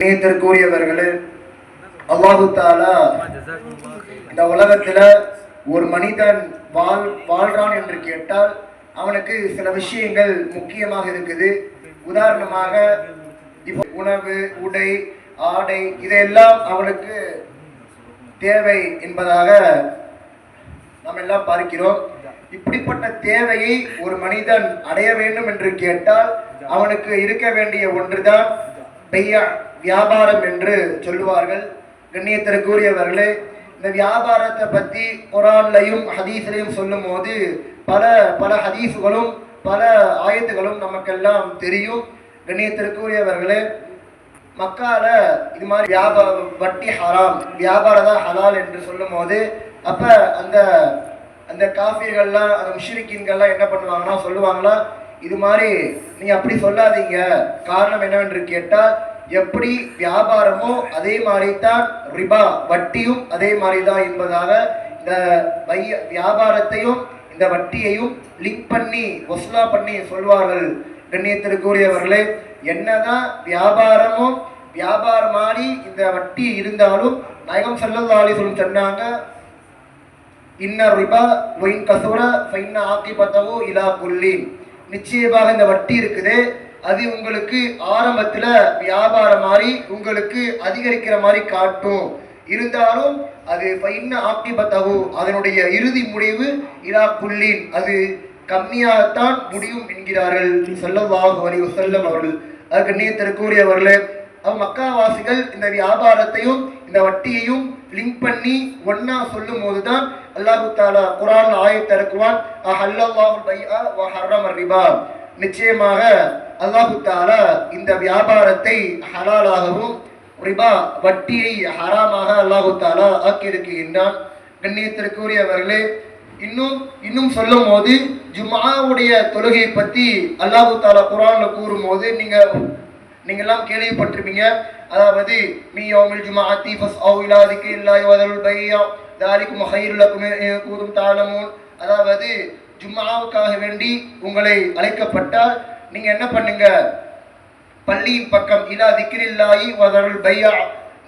நேத்திற்குரியவர்களே அல்லாஹு தாலா இந்த உலகத்துல ஒரு மனிதன் வாழ் வாழ்றான் என்று கேட்டால் அவனுக்கு சில விஷயங்கள் முக்கியமாக இருக்குது. உதாரணமாக உணவு உடை ஆடை இதையெல்லாம் அவனுக்கு தேவை என்பதாக நம்ம எல்லாம் பார்க்கிறோம். இப்படிப்பட்ட தேவையை ஒரு மனிதன் அடைய வேண்டும் என்று கேட்டால் அவனுக்கு இருக்க வேண்டிய ஒன்றுதான் பெய்யா வியாபாரம் என்று சொல்லுவார்கள். கண்ணியத்திற்குரியவர்களே இந்த வியாபாரத்தை பற்றி குரான்லையும் ஹதீஸ்லையும் சொல்லும் போது பல பல ஹதீஸுகளும் பல ஆயத்துகளும் நமக்கெல்லாம் தெரியும். கண்ணியத்திற்குரியவர்களே மக்கால இது மாதிரி வியாபார வட்டி ஹராம் வியாபாரம் தான் ஹலால் என்று சொல்லும் போது அப்போ அந்த அந்த காஃபியர்கள்லாம் அந்த முஷிரிக்கின்கள்லாம் என்ன பண்ணுவாங்கன்னா சொல்லுவாங்களா இது மாதிரி நீ அப்படி சொல்லாதீங்க. காரணம் என்னவென்று கேட்டால் எப்படி வியாபாரமோ அதே மாதிரி தான் ரிபா வட்டியும் அதே மாதிரி தான் என்பதாக இந்த வைய வியாபாரத்தையும் இந்த வட்டியையும் லிங்க் பண்ணி ஒஸ்லா பண்ணி சொல்வார்கள். கண்ணியத்திற்குரியவர்களே என்னதான் வியாபாரமும் வியாபாரம் மாதிரி இந்த வட்டி இருந்தாலும் நாயகம் சல்லல்லா அலிஸ்வலம் சொன்னாங்க இன்ன ரிபா ஒயின் கசுர ஃபைன்ன பார்த்தவோ இலா கொல்லி. நிச்சயமாக இந்த வட்டி இருக்குது. அது உங்களுக்கு ஆரம்பத்துல வியாபாரம் மாதிரி உங்களுக்கு அதிகரிக்கிற மாதிரி காட்டும். இருந்தாலும் அது என்ன ஆக்கிபத்தவோ அதனுடைய இறுதி முடிவு இரா குல்லின் அது கம்மியாகத்தான் முடியும் என்கிறார்கள். செல்லவாக வலிவு செல்லம் அவர்கள். அதுக்கு நீத்திற்குரியவர்களே அவ மக்காவாசிகள் இந்த வியாபாரத்தையும் இந்த வட்டியையும் லிங்க் பண்ணி ஒன்னா சொல்லும் போதுதான் அல்லாஹு தாலா குரான் ஆயத்திறக்குவான் அஹல்லல்லாஹுல் ரிபா. நிச்சயமாக அல்லாஹு தாலா இந்த வியாபாரத்தை ஹலாலாகவும் ரிபா வட்டியை ஹராமாக அல்லாஹு தாலா ஆக்கியிருக்கின்றான். கண்ணியத்திற்குரியவர்களே இன்னும் இன்னும் சொல்லும் போது ஜுமாவுடைய தொழுகையை பத்தி அல்லாஹு தாலா குரான்ல கூறும் போது நீங்க நீங்க எல்லாம் கேள்விப்பட்டிருப்பீங்க. அதாவது மீ யௌமில் ஜும்ஆத்தி ஃபஸ்அவு இலா திக்ரில்லாஹி வ தருல் பையா தாலிக்கும் ஹைருல் லக்கும் கூதும் அதாவது ஜும்மாவுக்காக வேண்டி உங்களை அழைக்கப்பட்டால் நீங்க என்ன பண்ணுங்க? பள்ளியின் பக்கம் இதா திக்கிரில்லாயி வதருள் பையா.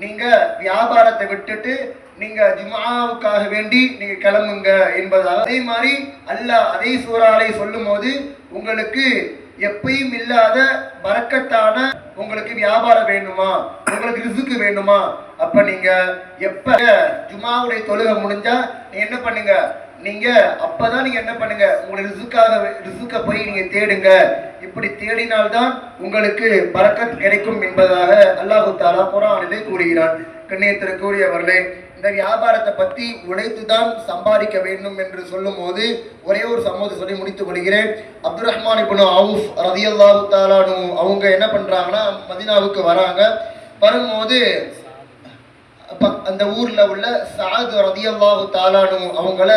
நீங்க வியாபாரத்தை விட்டுட்டு நீங்க ஜும்ஆவுக்காக வேண்டி நீங்க கிளம்புங்க என்பதால் அதே மாதிரி அல்லாஹ் அதே சூறாலை சொல்லும் போது உங்களுக்கு எப்பயும் இல்லாத வரக்கத்தான உங்களுக்கு வியாபாரம் வேணுமா உங்களுக்கு ரிசுக்கு வேணுமா அப்ப நீங்க எப்ப ஜுமாவுடைய தொழுகை முடிஞ்சா நீங்க என்ன பண்ணுங்க? நீங்க அப்பதான் நீங்க என்ன பண்ணுங்க? உங்களுடைய ரிசுக்காக ரிசுக்க போய் நீங்க தேடுங்க. இப்படி தேடினால்தான் உங்களுக்கு பறக்கத் கிடைக்கும் என்பதாக அல்லாஹு தாலா குரானிலே கூறுகிறான். கண்ணியத்திற்குரியவர்களே இந்த வியாபாரத்தை பத்தி உழைத்துதான் சம்பாதிக்க வேண்டும் என்று சொல்லும் போது ஒரே ஒரு சம்பவத்தை சொல்லி முடித்துக் கொள்கிறேன். அப்துல் ரஹ்மான் இப்போ அவுஃப் ரதியல்லாஹு தாலானு அவங்க என்ன பண்றாங்கன்னா மதினாவுக்கு வராங்க. வரும்போது அந்த ஊர்ல உள்ள சாது ரதியல்லாஹு தாலானு அவங்கள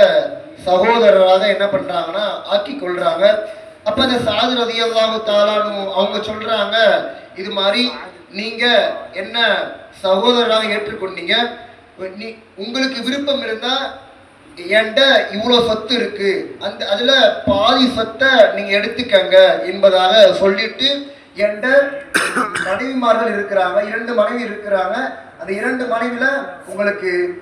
சகோதரராக என்ன பண்றாங்கன்னா ஆக்கி கொள்றாங்க. அப்ப அந்த சாது ரதியல்லாஹு தாலானு அவங்க சொல்றாங்க இது மாதிரி நீங்க என்ன சகோதரராக ஏற்றுக்கொண்டீங்க? நீ உங்களுக்கு விருப்பம் இருந்தா என்கிட்ட இவ்வளோ சொத்து இருக்கு. அந்த அதுல பாதி சொத்தை நீங்க எடுத்துக்கங்க என்பதாக சொல்லிட்டு என்ற மனைவிமார்கள் இருக்கிறாங்க இரண்டு மனைவி இருக்கிறாங்க. அந்த இரண்டு மனைவியில் உங்களுக்கு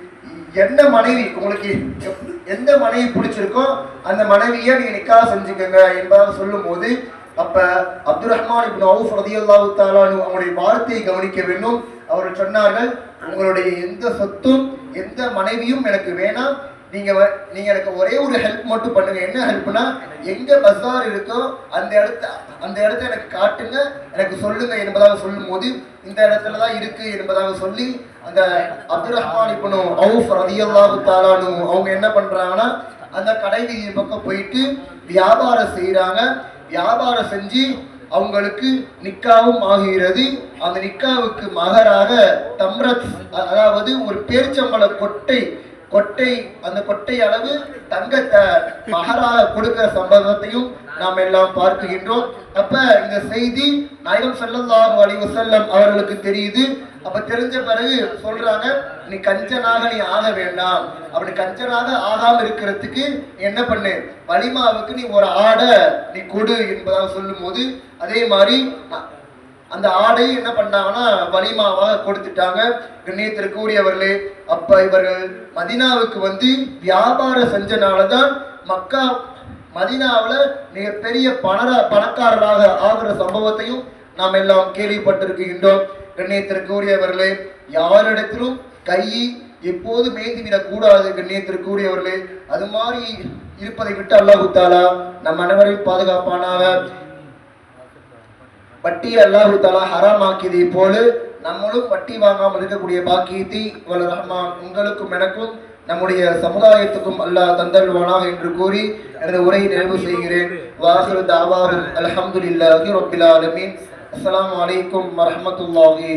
எந்த மனைவி உங்களுக்கு எப்- எந்த மனைவி பிடிச்சிருக்கோ அந்த மனைவியை நீங்க நிக்கா செஞ்சுக்கோங்க என்பதாக சொல்லும் போது அப்ப அப்துல் ரஹ்மான் இப்னு அவுஃப் ரதியல்லாஹு தாலானு அவங்களுடைய வார்த்தையை கவனிக்க வேண்டும். அவர்கள் சொன்னார்கள் உங்களுடைய எந்த சொத்தும் எந்த மனைவியும் எனக்கு வேணாம். நீங்கள் வ- எனக்கு ஒரே ஒரு ஹெல்ப் மட்டும் பண்ணுங்கள் என்ன ஹெல்ப்னா எங்கே பஸார் இருக்கோ அந்த இடத்த அந்த இடத்த எனக்கு காட்டுங்க. எனக்கு சொல்லுங்கள் என்பதாக சொல்லும் போது இந்த இடத்துல தான் இருக்குது என்பதாக சொல்லி அந்த அப்துல் ரஹ்மான் இப்போ அவுஃப் ரதியல்லாஹு தாலானு அவங்க என்ன பண்ணுறாங்கன்னா அந்த கடை வீதி பக்கம் போயிட்டு வியாபாரம் செய்கிறாங்க வியாபாரம் செஞ்சு அவங்களுக்கு நிக்காவும் ஆகிறது. அந்த நிக்காவுக்கு மகராக தம்ரத் அதாவது ஒரு பேர்ச்சம்பள கொட்டை கொட்டை அந்த கொட்டை அளவு தங்கத்தை மகராக கொடுக்கிற சம்பவத்தையும் நாம் எல்லாம் பார்க்குகின்றோம் அப்ப இந்த செய்தி நாயகம் ஸல்லல்லாஹு அலைஹி செல்லம் அவர்களுக்கு தெரியுது. அப்ப தெரிஞ்ச பிறகு சொல்றாங்க நீ கஞ்சனாக நீ ஆக வேண்டாம். அப்படி கஞ்சனாக ஆகாம இருக்கிறதுக்கு என்ன பண்ணு? வலிமாவுக்கு நீ ஒரு ஆடை நீ கொடு என்பதாக சொல்லும் போது அதே மாதிரி அந்த ஆடை என்ன பண்ணாங்கன்னா வலிமாவாக கொடுத்துட்டாங்க. கண்ணியத்திற்குரியவர்களே அப்ப இவர்கள் மதினாவுக்கு வந்து வியாபாரம் செஞ்சனால தான் மக்கா மதினாவில் மிகப்பெரிய பணர பணக்காரராக ஆகிற சம்பவத்தையும் நாம் எல்லாம் கேள்விப்பட்டிருக்கின்றோம். கண்ணியத்திற்குரியவர்களே யாரிடத்திலும் கை எப்போது மேய்ந்துவிடக் கூடாது கண்ணியத்திற்குரியவர்களே. அது மாதிரி இருப்பதை விட்டு அல்லாஹு தாலா நம் அனைவரையும் பாதுகாப்பானாக. வட்டி அல்லாஹு தாலா ஹராமாக்கியதை போல நம்மளும் வட்டி வாங்காமல் இருக்கக்கூடிய பாக்கியத்தை இவள் ரஹ்மான் உங்களுக்கும் எனக்கும் நம்முடைய சமுதாயத்துக்கும் அல்லாஹ் தந்தல்வானாக என்று கூறி எனது உரையை நிறைவு செய்கிறேன். வாசல் தாவாஹும் அலமதுல்லாஹி ரப்பில் அஸ்லாம் அஸ்ஸலாமு வரமத்துல்லாஹி வரஹ்மத்துல்லாஹி